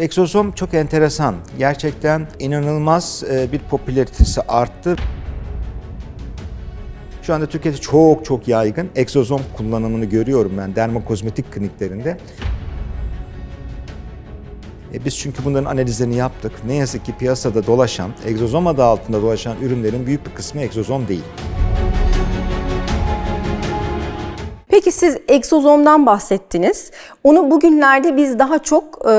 Egzozom çok enteresan. Gerçekten inanılmaz e, bir popülaritesi arttı. Şu anda Türkiye'de çok çok yaygın egzozom kullanımını görüyorum ben dermokozmetik kliniklerinde. E, Biz çünkü bunların analizlerini yaptık. Ne yazık ki piyasada dolaşan, egzozom adı altında dolaşan ürünlerin büyük bir kısmı egzozom değil. Peki siz egzozomdan bahsettiniz. Onu bugünlerde biz daha çok e,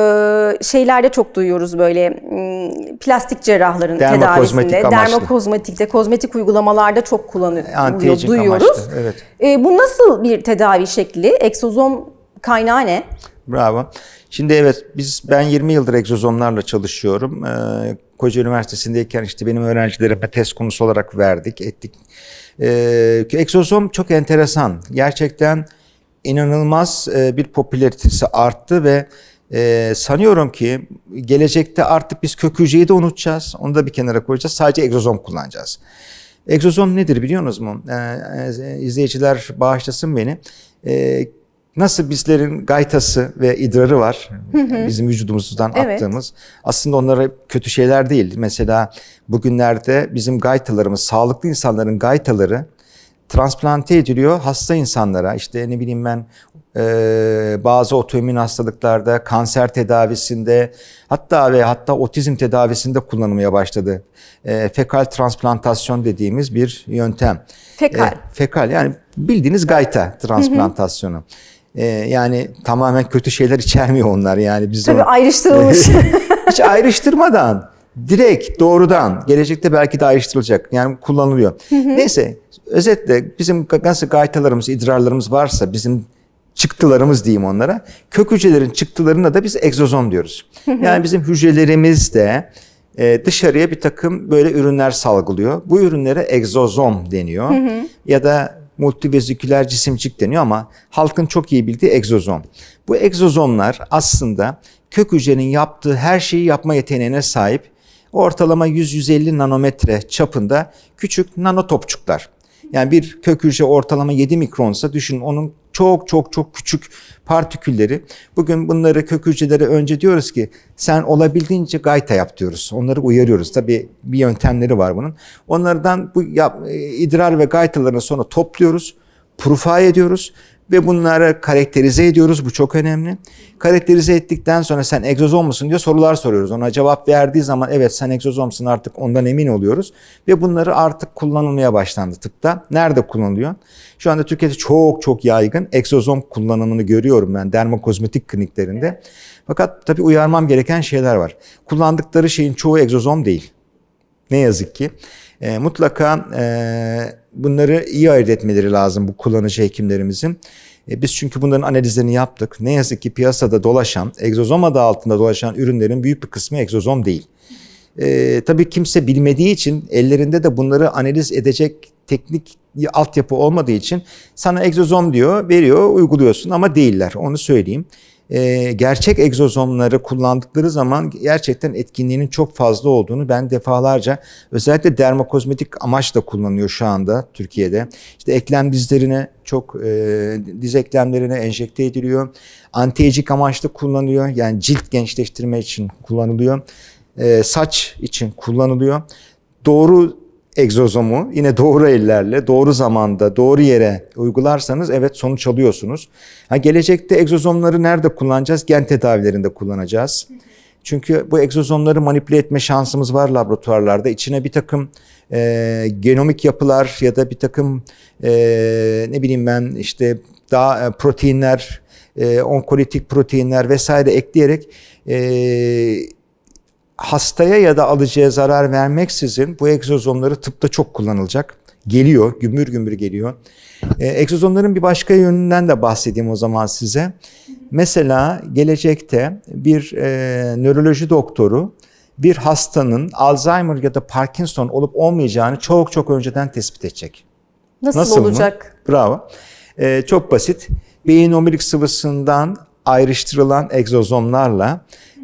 şeylerde çok duyuyoruz böyle m, plastik cerrahların Dermokozmetik tedavisinde, amaçlı. dermokozmetikte, kozmetik uygulamalarda çok kullanılıyor, Anti-aging duyuyoruz. amaçlı, evet. E, bu nasıl bir tedavi şekli? Egzozom kaynağı ne? Bravo. Şimdi evet biz ben 20 yıldır egzozomlarla çalışıyorum. Ee, Koca Üniversitesi'ndeyken işte benim öğrencilerime test konusu olarak verdik, ettik. Ee, egzozom çok enteresan. Gerçekten inanılmaz e, bir popülaritesi arttı ve e, sanıyorum ki gelecekte artık biz kök hücreyi de unutacağız. Onu da bir kenara koyacağız. Sadece egzozom kullanacağız. Egzozom nedir biliyor musunuz mu? Ee, izleyiciler bağışlasın beni. Ee, nasıl bizlerin gaytası ve idrarı var bizim vücudumuzdan Evet. attığımız. Aslında onlara kötü şeyler değil. Mesela bugünlerde bizim gaytalarımız, sağlıklı insanların gaytaları transplante ediliyor hasta insanlara. İşte ne bileyim ben e, bazı otoimmün hastalıklarda, kanser tedavisinde hatta ve hatta otizm tedavisinde kullanılmaya başladı. E, fekal transplantasyon dediğimiz bir yöntem. Fekal. E, fekal yani bildiğiniz gayta transplantasyonu. E, yani tamamen kötü şeyler içermiyor onlar yani biz Tabii o- ayrıştırılmış. hiç ayrıştırmadan direkt doğrudan gelecekte belki de ayrıştırılacak yani kullanılıyor. Neyse özetle bizim nasıl gaytalarımız, idrarlarımız varsa bizim çıktılarımız diyeyim onlara. Kök hücrelerin çıktılarına da biz egzozom diyoruz. yani bizim hücrelerimiz de e, dışarıya bir takım böyle ürünler salgılıyor. Bu ürünlere egzozom deniyor. Ya da multiveziküler cisimcik deniyor ama halkın çok iyi bildiği egzozom. Bu egzozomlar aslında kök hücrenin yaptığı her şeyi yapma yeteneğine sahip ortalama 100-150 nanometre çapında küçük nanotopçuklar. Yani bir kök hücre ortalama 7 mikronsa düşünün onun çok çok çok küçük partikülleri. Bugün bunları kök hücrelere önce diyoruz ki sen olabildiğince gayta yap diyoruz. Onları uyarıyoruz. Tabii bir yöntemleri var bunun. Onlardan bu yap, e, idrar ve gaytalarını sonra topluyoruz. Purify ediyoruz ve bunları karakterize ediyoruz. Bu çok önemli. Karakterize ettikten sonra sen egzozom musun diye sorular soruyoruz. Ona cevap verdiği zaman evet sen egzozomsun artık ondan emin oluyoruz. Ve bunları artık kullanılmaya başlandı tıpta. Nerede kullanılıyor? Şu anda Türkiye'de çok çok yaygın egzozom kullanımını görüyorum ben dermokozmetik kliniklerinde. Fakat tabii uyarmam gereken şeyler var. Kullandıkları şeyin çoğu egzozom değil. Ne yazık ki. E, mutlaka e, bunları iyi ayırt etmeleri lazım bu kullanıcı hekimlerimizin. E, biz çünkü bunların analizlerini yaptık. Ne yazık ki piyasada dolaşan, egzozom adı altında dolaşan ürünlerin büyük bir kısmı egzozom değil. E, tabii kimse bilmediği için ellerinde de bunları analiz edecek teknik altyapı olmadığı için sana egzozom diyor, veriyor, uyguluyorsun ama değiller. Onu söyleyeyim. E, gerçek egzozomları kullandıkları zaman gerçekten etkinliğinin çok fazla olduğunu ben defalarca özellikle dermokozmetik amaçla kullanıyor şu anda Türkiye'de. İşte eklem dizlerine çok e, diz eklemlerine enjekte ediliyor. Anti-aging amaçlı kullanılıyor. Yani cilt gençleştirme için kullanılıyor. E, saç için kullanılıyor. Doğru egzozomu yine doğru ellerle, doğru zamanda, doğru yere uygularsanız evet sonuç alıyorsunuz. Ha, gelecekte egzozomları nerede kullanacağız? Gen tedavilerinde kullanacağız. Çünkü bu egzozomları manipüle etme şansımız var laboratuvarlarda. İçine bir takım e, genomik yapılar ya da bir takım e, ne bileyim ben işte daha e, proteinler, e, onkolitik proteinler vesaire ekleyerek e, hastaya ya da alıcıya zarar vermeksizin bu egzozomları tıpta çok kullanılacak. Geliyor, gümbür gümbür geliyor. Ee, egzozomların bir başka yönünden de bahsedeyim o zaman size. Mesela gelecekte bir e, nöroloji doktoru bir hastanın Alzheimer ya da Parkinson olup olmayacağını çok çok önceden tespit edecek. Nasıl, mı? olacak? Bravo. Ee, çok basit. Beyin omurilik sıvısından ayrıştırılan egzozomlarla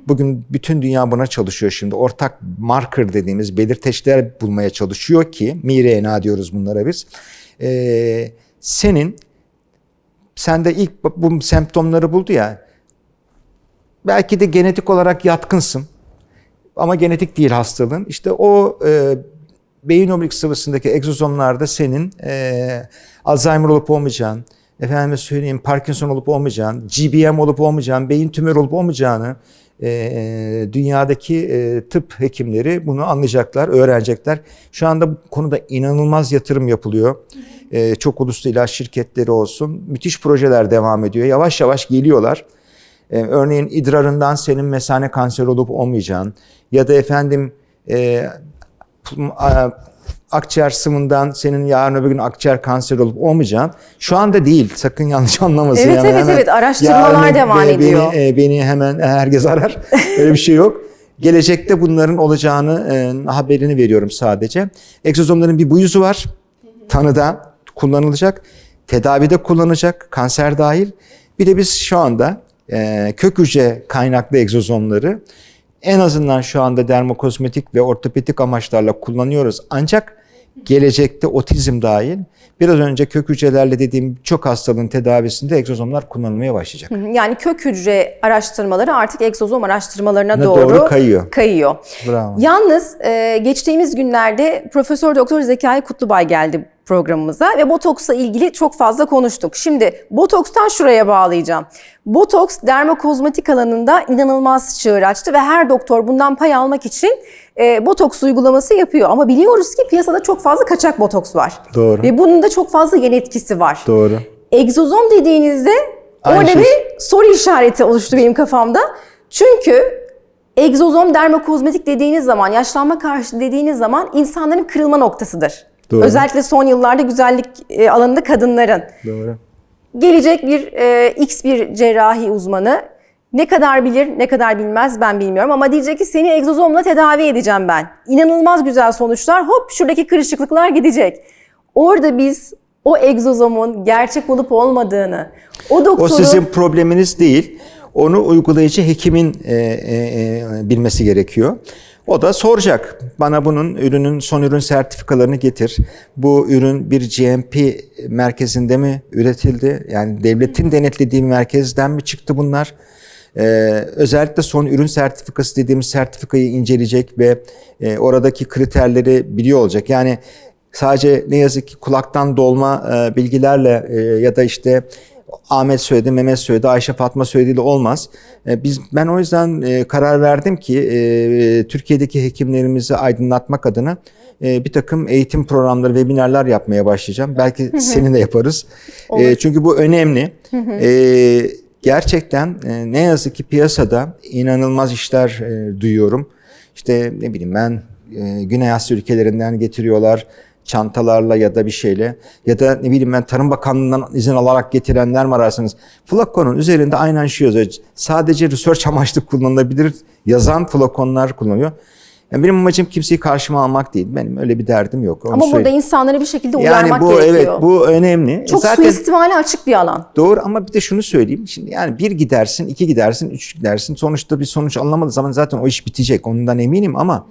bugün bütün dünya buna çalışıyor şimdi. Ortak marker dediğimiz belirteçler bulmaya çalışıyor ki miRNA diyoruz bunlara biz. Ee, senin sende ilk bu semptomları buldu ya belki de genetik olarak yatkınsın. Ama genetik değil hastalığın. İşte o e, beyin omurilik sıvısındaki egzozomlarda senin e, Alzheimer olup olmayacağın, efendime söyleyeyim Parkinson olup olmayacağın, GBM olup olmayacağın, beyin tümörü olup olmayacağını e, e, dünyadaki e, tıp hekimleri bunu anlayacaklar, öğrenecekler. Şu anda bu konuda inanılmaz yatırım yapılıyor. E, çok uluslu ilaç şirketleri olsun. Müthiş projeler devam ediyor. Yavaş yavaş geliyorlar. E, örneğin idrarından senin mesane kanseri olup olmayacağın ya da efendim e, akciğer sıvından senin yarın öbür gün akciğer kanseri olup olmayacağın şu anda değil. Sakın yanlış anlamasın. Evet, evet, hemen evet. Araştırmalar devam ediyor. Beni, e, beni hemen herkes arar. Öyle bir şey yok. Gelecekte bunların olacağını e, haberini veriyorum sadece. Egzozomların bir bu yüzü var. Tanıda kullanılacak. Tedavide kullanılacak. Kanser dahil. Bir de biz şu anda e, kök hücre kaynaklı egzozomları en azından şu anda dermokozmetik ve ortopedik amaçlarla kullanıyoruz. Ancak gelecekte otizm dahil biraz önce kök hücrelerle dediğim çok hastalığın tedavisinde egzozomlar kullanılmaya başlayacak. Yani kök hücre araştırmaları artık egzozom araştırmalarına doğru, doğru kayıyor. kayıyor. Bravo. Yalnız e, geçtiğimiz günlerde Profesör Doktor Zekai Kutlubay geldi programımıza ve botoksla ilgili çok fazla konuştuk. Şimdi botokstan şuraya bağlayacağım. Botoks dermokozmetik alanında inanılmaz çığır açtı ve her doktor bundan pay almak için e, botoks uygulaması yapıyor. Ama biliyoruz ki piyasada çok fazla kaçak botoks var. Doğru. Ve bunun da çok fazla yan etkisi var. Doğru. Egzozom dediğinizde Aynı orada şey. bir soru işareti oluştu benim kafamda. Çünkü egzozom dermokozmetik dediğiniz zaman, yaşlanma karşı dediğiniz zaman insanların kırılma noktasıdır. Doğru. Özellikle son yıllarda güzellik e, alanında kadınların. Doğru. Gelecek bir e, X bir cerrahi uzmanı ne kadar bilir, ne kadar bilmez ben bilmiyorum ama diyecek ki seni egzozomla tedavi edeceğim ben. İnanılmaz güzel sonuçlar. Hop şuradaki kırışıklıklar gidecek. Orada biz o egzozomun gerçek olup olmadığını, o O doktorun sizin probleminiz değil. Onu uygulayıcı hekimin e, e, e, bilmesi gerekiyor. O da soracak. Bana bunun ürünün son ürün sertifikalarını getir. Bu ürün bir GMP merkezinde mi üretildi? Yani devletin denetlediği merkezden mi çıktı bunlar? Ee, özellikle son ürün sertifikası dediğimiz sertifikayı inceleyecek ve e, oradaki kriterleri biliyor olacak. Yani sadece ne yazık ki kulaktan dolma e, bilgilerle e, ya da işte Ahmet söyledi, Mehmet söyledi, Ayşe Fatma söylediğiyle olmaz. E, biz ben o yüzden e, karar verdim ki e, Türkiye'deki hekimlerimizi aydınlatmak adına e, bir takım eğitim programları, webinarlar yapmaya başlayacağım. Belki seninle yaparız. E, çünkü bu önemli. E, gerçekten e, ne yazık ki piyasada inanılmaz işler e, duyuyorum. İşte ne bileyim ben e, Güney Asya ülkelerinden getiriyorlar çantalarla ya da bir şeyle ya da ne bileyim ben Tarım Bakanlığı'ndan izin alarak getirenler mi ararsanız flakonun üzerinde aynen şu yazıyor. Sadece research amaçlı kullanılabilir yazan flakonlar kullanıyor. Yani benim amacım kimseyi karşıma almak değil. Benim öyle bir derdim yok. Onu ama burada söyleyeyim. insanları bir şekilde uyarmak yani bu gerekiyor. evet bu önemli. Çok Zaten suistimale açık bir alan. Doğru ama bir de şunu söyleyeyim. Şimdi yani bir gidersin, iki gidersin, üç gidersin. Sonuçta bir sonuç alınamadığı zaman zaten o iş bitecek. Ondan eminim ama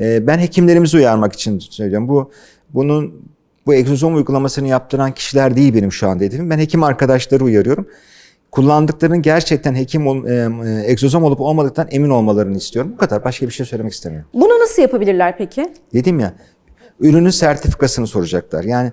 e, ben hekimlerimizi uyarmak için söylüyorum. Bu bunun bu egzozom uygulamasını yaptıran kişiler değil benim şu anda hedefim. Ben hekim arkadaşları uyarıyorum. Kullandıklarının gerçekten hekim ol, e, e, egzozom olup olmadıktan emin olmalarını istiyorum. Bu kadar. Başka bir şey söylemek istemiyorum. Bunu nasıl yapabilirler peki? Dedim ya ürünün sertifikasını soracaklar. Yani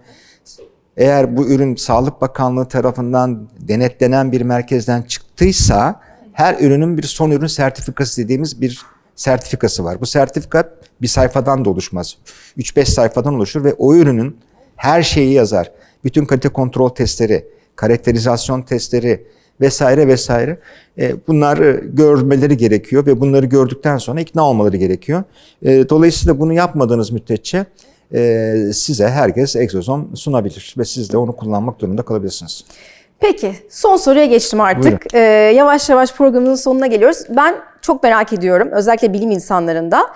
eğer bu ürün Sağlık Bakanlığı tarafından denetlenen bir merkezden çıktıysa her ürünün bir son ürün sertifikası dediğimiz bir sertifikası var. Bu sertifika bir sayfadan da oluşmaz. 3-5 sayfadan oluşur ve o ürünün her şeyi yazar. Bütün kalite kontrol testleri, karakterizasyon testleri vesaire vesaire. E, bunları görmeleri gerekiyor ve bunları gördükten sonra ikna olmaları gerekiyor. E, dolayısıyla bunu yapmadığınız müddetçe e, size herkes egzozom sunabilir ve siz de onu kullanmak durumunda kalabilirsiniz. Peki son soruya geçtim artık. Ee, yavaş yavaş programımızın sonuna geliyoruz. Ben çok merak ediyorum özellikle bilim insanlarında